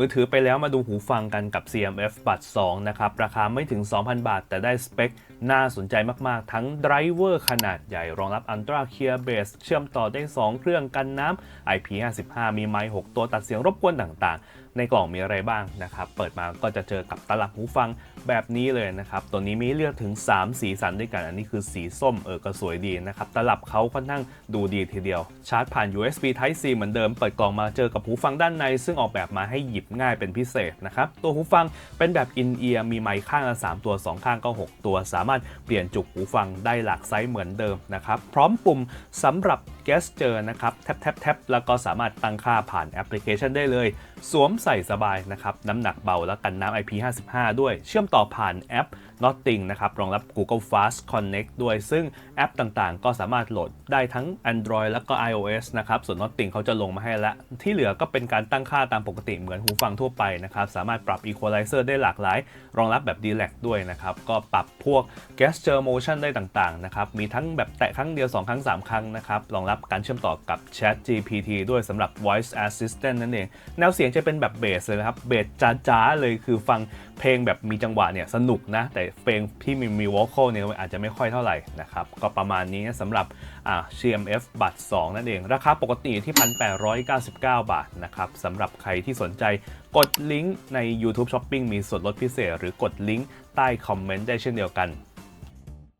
มือถือไปแล้วมาดูหูฟังกันกับ CMF บัตร2นะครับ ราคาไม่ถึง 2,000 บาท แต่ได้สเปค น่าสนใจมากๆ ทั้งไดรเวอร์ขนาดใหญ่ รองรับ Ultra Clear Bass เชื่อมต่อได้ 2 เครื่องกันน้ำ IP55 มีไมค์6ตัวตัดเสียงรบกวนต่างๆ ในกล่องมีอะไรบ้างนะครับ เปิดมาก็จะเจอกับตลับหูฟังแบบนี้เลยนะครับ ตัวนี้มีเลือกถึง 3 สีสันด้วยกัน อันนี้คือสีส้มเออก็สวยดีนะครับ ตลับเขาค่อนข้างดูดีทีเดียว ชาร์จผ่าน USB Type C เหมือนเดิม เปิดกล่องมาเจอกับหูฟังด้านใน ซึ่งออกแบบมาให้หยิบง่ายเป็นพิเศษนะครับ ตัวหูฟังเป็นแบบอินเอียร์มีไมค์ข้างละ3ตัว 2 ข้างก็ 6 ตัว สามารถเปลี่ยนจุกหูฟังได้หลากไซส์เหมือนเดิมนะครับ พร้อมปุ่มสำหรับ Gesture นะครับแท็บแท็บแท็บแล้วก็สามารถตั้งค่าผ่านแอปพลิเคชันได้เลย สวมใส่สบายนะครับ น้ำหนักเบาและกันน้ำ IP55 ด้วย เชื่อมต่อผ่านแอป Nothing นะครับ รองรับ Google Fast Connect ด้วย ซึ่งแอปต่างๆ ก็สามารถโหลดได้ทั้ง Android แล้วก็ iOS นะครับ ส่วน Nothing เขาจะลงมาให้แล้วที่เหลือก็เป็นการตั้งค่าตามปกติเหมือนหูฟังทั่วไปนะครับ สามารถปรับ Equalizer ได้หลากหลาย รองรับแบบ Delect ด้วยนะครับ ก็ปรับพวก Gesture Motion ได้ต่างๆ นะครับ มีทั้งแบบแตะครั้งเดียว 2 ครั้ง 3 ครั้งนะครับ รองรับการเชื่อมต่อกับ Chat GPT ด้วยสำหรับ Voice Assistant นั่นเอง แนวเสียงจะเป็นแบบเบสเลยนะครับ เบสจ้าๆเลยคือฟังเพลงแบบมีจังหวะเนี่ยสนุกนะ แต่เพลงที่มีมีวอลคอลเนี่ยอาจจะไม่ค่อยเท่าไหร่นะครับ ก็ประมาณนี้สำหรับ CMF บัตร 2 นั่นเอง ราคาปกติที่ 1,899 บาทนะครับสำหรับใครที่สนใจกดลิงก์ใน YouTube Shopping มีส่วนลดพิเศษ หรือกดลิงก์ใต้คอมเมนต์ได้เช่นเดียวกัน